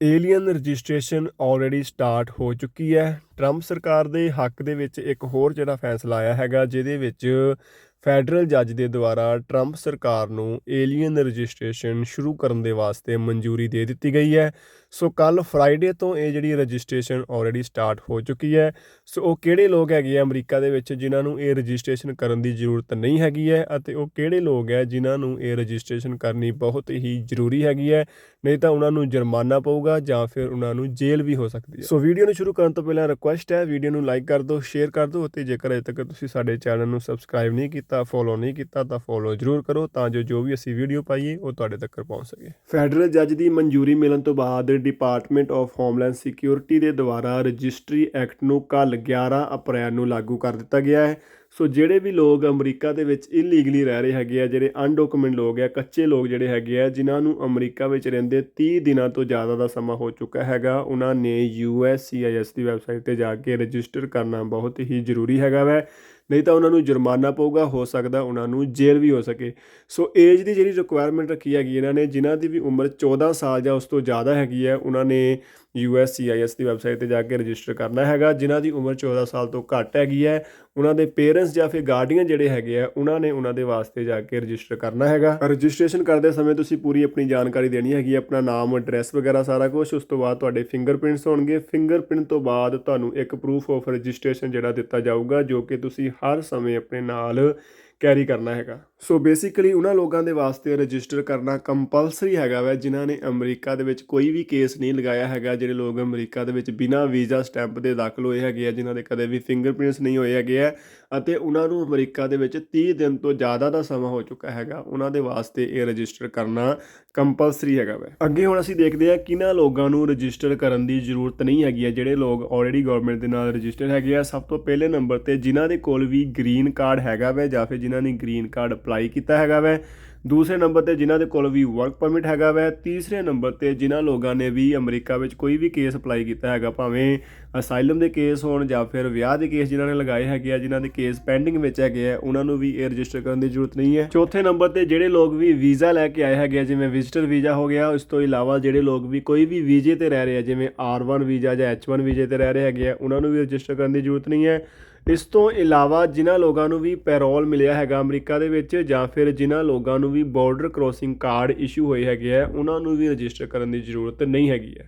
Alien registration already start ਹੋ ਚੁੱਕੀ ਹੈ। ਟਰੰਪ ਸਰਕਾਰ ਦੇ ਹੱਕ ਦੇ ਵਿੱਚ ਇੱਕ ਹੋਰ ਜਿਹੜਾ ਫੈਸਲਾ ਆਇਆ ਹੈਗਾ, ਜਿਹਦੇ ਵਿੱਚ ਫੈਡਰਲ ਜੱਜ ਦੇ ਦੁਆਰਾ ਟਰੰਪ ਸਰਕਾਰ ਨੂੰ ਏਲੀਅਨ ਰਜਿਸਟ੍ਰੇਸ਼ਨ ਸ਼ੁਰੂ ਕਰਨ ਦੇ ਵਾਸਤੇ ਮਨਜ਼ੂਰੀ ਦੇ ਦਿੱਤੀ ਗਈ ਹੈ। ਸੋ ਕੱਲ ਫਰਾਈਡੇ ਤੋਂ ਇਹ ਜਿਹੜੀ ਰਜਿਸਟ੍ਰੇਸ਼ਨ ਆਲਰੇਡੀ ਸਟਾਰਟ ਹੋ ਚੁੱਕੀ ਹੈ। ਸੋ ਉਹ ਕਿਹੜੇ ਲੋਕ ਹੈਗੇ ਆ ਅਮਰੀਕਾ ਦੇ ਵਿੱਚ ਜਿਨ੍ਹਾਂ ਨੂੰ ਇਹ ਰਜਿਸਟ੍ਰੇਸ਼ਨ ਕਰਨ ਦੀ ਜ਼ਰੂਰਤ ਨਹੀਂ ਹੈਗੀ ਹੈ ਅਤੇ ਉਹ ਕਿਹੜੇ ਲੋਕ ਹੈ ਜਿਨ੍ਹਾਂ ਨੂੰ ਇਹ ਰਜਿਸਟ੍ਰੇਸ਼ਨ ਕਰਨੀ ਬਹੁਤ ਹੀ ਜ਼ਰੂਰੀ ਹੈਗੀ ਹੈ? ਨਹੀਂ ਤਾਂ ਉਹਨਾਂ ਨੂੰ ਜੁਰਮਾਨਾ ਪਊਗਾ ਜਾਂ ਫਿਰ ਉਹਨਾਂ ਨੂੰ ਜੇਲ੍ਹ ਵੀ ਹੋ ਸਕਦੀ ਹੈ। ਸੋ ਵੀਡੀਓ ਨੂੰ ਸ਼ੁਰੂ ਕਰਨ ਤੋਂ ਪਹਿਲਾਂ ਰਿਕੁਐਸਟ ਹੈ ਵੀਡੀਓ ਨੂੰ ਲਾਈਕ ਕਰ ਦਿਓ ਸ਼ੇਅਰ ਕਰ ਦਿਓ ਅਤੇ ਜੇਕਰ ਅਜੇ ਤੱਕ ਤੁਸੀਂ ਸਾਡੇ ਚੈਨਲ ਨੂੰ ਸਬਸਕ੍ਰਾਈਬ ਨਹੀਂ ਕੀਤਾ ਫੋਲੋ ਨਹੀਂ ਕੀਤਾ ਤਾਂ ਫੋਲੋ ਜ਼ਰੂਰ ਕਰੋ ਤਾਂ ਜੋ ਜੋ ਵੀ ਅਸੀਂ ਵੀਡੀਓ ਪਾਈਏ, ਉਹ ਤੁਹਾਡੇ ਤੱਕ ਪਹੁੰਚ ਸਕੇ। ਫੈਡਰਲ ਜੱਜ ਦੀ ਮਨਜ਼ੂਰੀ ਮਿਲਣ ਤੋਂ ਬਾਅਦ ਡਿਪਾਰਟਮੈਂਟ ਆਫ ਹੋਮਲੈਂਡ ਸਿਕਿਉਰਿਟੀ ਦੇ ਦੁਆਰਾ ਰਜਿਸਟਰੀ ਐਕਟ ਨੂੰ ਕੱਲ 11 ਅਪ੍ਰੈਲ ਨੂੰ ਲਾਗੂ ਕਰ ਦਿੱਤਾ ਗਿਆ ਹੈ। ਸੋ ਜਿਹੜੇ ਵੀ ਲੋਕ ਅਮਰੀਕਾ ਦੇ ਵਿੱਚ ਇਲੀਗਲੀ ਰਹਿ ਰਹੇ ਹੈਗੇ ਆ, ਜਿਹੜੇ ਅਨਡਾਕੂਮੈਂਟ ਲੋਕ ਆ, ਕੱਚੇ ਲੋਕ ਜਿਹੜੇ ਹੈਗੇ ਆ, ਜਿਨ੍ਹਾਂ ਨੂੰ ਅਮਰੀਕਾ ਵਿੱਚ ਰਹਿੰਦੇ 30 ਦਿਨਾਂ ਤੋਂ ਜ਼ਿਆਦਾ ਦਾ ਸਮਾਂ ਹੋ ਚੁੱਕਾ ਹੈਗਾ, ਉਹਨਾਂ ਨੇ USCIS ਦੀ ਵੈਬਸਾਈਟ ਤੇ ਜਾ ਕੇ ਰਜਿਸਟਰ ਕਰਨਾ ਬਹੁਤ ਹੀ ਜ਼ਰੂਰੀ ਹੈਗਾ ਵੈ। ਨਹੀਂ ਤਾਂ ਉਹਨਾਂ ਨੂੰ ਜੁਰਮਾਨਾ ਪਊਗਾ, ਹੋ ਸਕਦਾ ਉਹਨਾਂ ਨੂੰ ਜੇਲ੍ਹ ਵੀ ਹੋ ਸਕੇ। ਸੋ ਏਜ ਦੀ ਜਿਹੜੀ ਰਿਕੁਆਇਰਮੈਂਟ ਰੱਖੀ ਹੈਗੀ ਇਹਨਾਂ ਨੇ, ਜਿਨ੍ਹਾਂ ਦੀ ਵੀ ਉਮਰ 14 ਸਾਲ ਜਾਂ ਉਸ ਤੋਂ ਜ਼ਿਆਦਾ ਹੈਗੀ ਹੈ, ਉਹਨਾਂ ਨੇ USCIS ਦੀ ਵੈਬਸਾਈਟ ਤੇ ਜਾ ਕੇ ਰਜਿਸਟਰ ਕਰਨਾ ਹੈਗਾ। ਜਿਨ੍ਹਾਂ ਦੀ ਉਮਰ 14 ਸਾਲ ਤੋਂ ਘੱਟ ਹੈਗੀ ਹੈ, ਉਹਨਾਂ ਦੇ ਪੇਰੈਂਟਸ ਜਾਂ ਫਿਰ ਗਾਰਡੀਅਨ ਜਿਹੜੇ ਹੈਗੇ ਆ, ਉਹਨਾਂ ਨੇ ਉਹਨਾਂ ਦੇ ਵਾਸਤੇ ਜਾ ਕੇ ਰਜਿਸਟਰ ਕਰਨਾ ਹੈਗਾ। ਰਜਿਸਟ੍ਰੇਸ਼ਨ ਕਰਦੇ ਸਮੇਂ ਤੁਸੀਂ ਪੂਰੀ ਆਪਣੀ ਜਾਣਕਾਰੀ ਦੇਣੀ ਹੈਗੀ ਆਪਣਾ ਨਾਮ ਐਡਰੈਸ ਵਗੈਰਾ ਸਾਰਾ ਕੁਝ ਉਸ ਤੋਂ ਬਾਅਦ ਤੁਹਾਡੇ ਫਿੰਗਰਪ੍ਰਿੰਟਸ ਹੋਣਗੇ। ਫਿੰਗਰਪ੍ਰਿੰਟ ਤੋਂ ਬਾਅਦ ਤੁਹਾਨੂੰ ਇੱਕ ਪ੍ਰੂਫ ਆਫ ਰਜਿਸਟ੍ਰੇਸ਼ਨ ਜਿਹੜਾ ਦਿੱਤਾ ਜਾਊਗਾ, ਜੋ ਕਿ ਤੁਸੀਂ ਹਰ ਸਮੇਂ ਆਪਣੇ ਨਾਲ ਕੈਰੀ ਕਰਨਾ ਹੈਗਾ। ਸੋ ਬੇਸਿਕਲੀ ਉਹਨਾਂ ਲੋਕਾਂ ਦੇ ਵਾਸਤੇ ਰਜਿਸਟਰ ਕਰਨਾ ਕੰਪਲਸਰੀ ਹੈਗਾ ਵੈ, ਜਿਨ੍ਹਾਂ ਨੇ ਅਮਰੀਕਾ ਦੇ ਵਿੱਚ ਕੋਈ ਵੀ ਕੇਸ ਨਹੀਂ ਲਗਾਇਆ ਹੈਗਾ, ਜਿਹੜੇ ਲੋਕ ਅਮਰੀਕਾ ਦੇ ਵਿੱਚ ਬਿਨਾਂ ਵੀਜ਼ਾ ਸਟੈਂਪ ਦੇ ਦਾਖਲ ਹੋਏ ਹੈਗੇ ਆ, ਜਿਨ੍ਹਾਂ ਦੇ ਕਦੇ ਵੀ ਫਿੰਗਰਪ੍ਰਿੰਟਸ ਨਹੀਂ ਹੋਏ ਹੈਗੇ ਆ, ਅਤੇ ਉਹਨਾਂ ਨੂੰ ਅਮਰੀਕਾ ਦੇ ਵਿੱਚ 30 ਦਿਨ ਤੋਂ ਜ਼ਿਆਦਾ ਦਾ ਸਮਾਂ ਹੋ ਚੁੱਕਾ ਹੈਗਾ, ਉਹਨਾਂ ਦੇ ਵਾਸਤੇ ਇਹ ਰਜਿਸਟਰ ਕਰਨਾ ਕੰਪਲਸਰੀ ਹੈਗਾ ਵੈ। ਅੱਗੇ ਹੁਣ ਅਸੀਂ ਦੇਖਦੇ ਹਾਂ ਕਿਹਨਾਂ ਲੋਕਾਂ ਨੂੰ ਰਜਿਸਟਰ ਕਰਨ ਦੀ ਜ਼ਰੂਰਤ ਨਹੀਂ ਹੈਗੀ ਹੈ ਜਿਹੜੇ ਲੋਕ ਆਲਰੇਡੀ ਗਵਰਨਮੈਂਟ ਦੇ ਨਾਲ ਰਜਿਸਟਰ ਹੈਗੇ ਆ, ਸਭ ਤੋਂ ਪਹਿਲੇ ਨੰਬਰ ਤੇ ਜਿਨ੍ਹਾਂ ਦੇ ਕੋਲ ਵੀ ਗ੍ਰੀਨ ਕਾਰਡ ਹੈਗਾ ਵੈ, ਜਾਂ ਫਿਰ ਜਿਨ੍ਹਾਂ ਨੇ ਗ੍ਰੀਨ ਕਾਰਡ ਅਪਲਾਈ ਕੀਤਾ ਹੈਗਾ ਵੈ। ਦੂਸਰੇ ਨੰਬਰ ਤੇ ਜਿਨ੍ਹਾਂ ਦੇ ਕੋਲ ਵੀ ਵਰਕ ਪਰਮਿਟ ਹੈਗਾ ਵੈ। ਤੀਸਰੇ ਨੰਬਰ ਤੇ ਜਿਨ੍ਹਾਂ ਲੋਕਾਂ ਨੇ ਵੀ ਅਮਰੀਕਾ ਵਿੱਚ ਕੋਈ ਵੀ ਕੇਸ ਅਪਲਾਈ ਕੀਤਾ ਹੈਗਾ, ਭਾਵੇਂ ਅਸਾਈਲਮ ਦੇ ਕੇਸ ਹੋਣ ਜਾਂ ਫਿਰ ਵਿਆਹ ਦੇ ਕੇਸ ਜਿਨ੍ਹਾਂ ਨੇ ਲਗਾਏ ਹੈਗੇ ਆ, ਜਿਨ੍ਹਾਂ ਦੇ ਕੇਸ ਪੈਂਡਿੰਗ ਵਿੱਚ ਹੈਗੇ ਆ, ਉਹਨਾਂ ਨੂੰ ਵੀ ਇਹ ਰਜਿਸਟਰ ਕਰਨ ਦੀ ਜ਼ਰੂਰਤ ਨਹੀਂ ਹੈ। ਚੌਥੇ ਨੰਬਰ ਤੇ ਜਿਹੜੇ ਲੋਕ ਵੀ ਵੀਜ਼ਾ ਲੈ ਕੇ ਆਏ ਹੈਗੇ ਆ, ਜਿਵੇਂ ਵਿਜ਼ਟਰ ਵੀਜ਼ਾ ਹੋ ਗਿਆ, ਉਸ ਤੋਂ ਇਲਾਵਾ ਜਿਹੜੇ ਲੋਕ ਵੀ ਕੋਈ ਵੀ ਵੀਜ਼ੇ ਤੇ ਰਹਿ ਰਹੇ ਆ, ਜਿਵੇਂ R1 ਵੀਜ਼ਾ ਜਾਂ H1 ਵੀਜ਼ੇ ਤੇ ਰਹਿ ਰਹੇ ਹੈਗੇ ਆ, ਉਹਨਾਂ ਨੂੰ ਵੀ ਰਜਿਸਟਰ ਕਰਨ ਦੀ ਜ਼ਰੂਰਤ ਨਹੀਂ ਹੈ। ਇਸ ਤੋਂ ਇਲਾਵਾ ਜਿਨ੍ਹਾਂ ਲੋਕਾਂ ਨੂੰ ਵੀ ਪੈਰੋਲ ਮਿਲਿਆ ਹੈਗਾ ਅਮਰੀਕਾ ਦੇ ਵਿੱਚ ਜਾਂ ਫਿਰ ਜਿਨ੍ਹਾਂ ਲੋਕਾਂ ਨੂੰ ਵੀ ਬਾਰਡਰ ਕ੍ਰੋਸਿੰਗ ਕਾਰਡ ਇਸ਼ੂ ਹੋਏ ਹੈਗੇ ਆ, ਉਹਨਾਂ ਨੂੰ ਵੀ ਰਜਿਸਟਰ ਕਰਨ ਦੀ ਜ਼ਰੂਰਤ ਨਹੀਂ ਹੈਗੀ ਹੈ।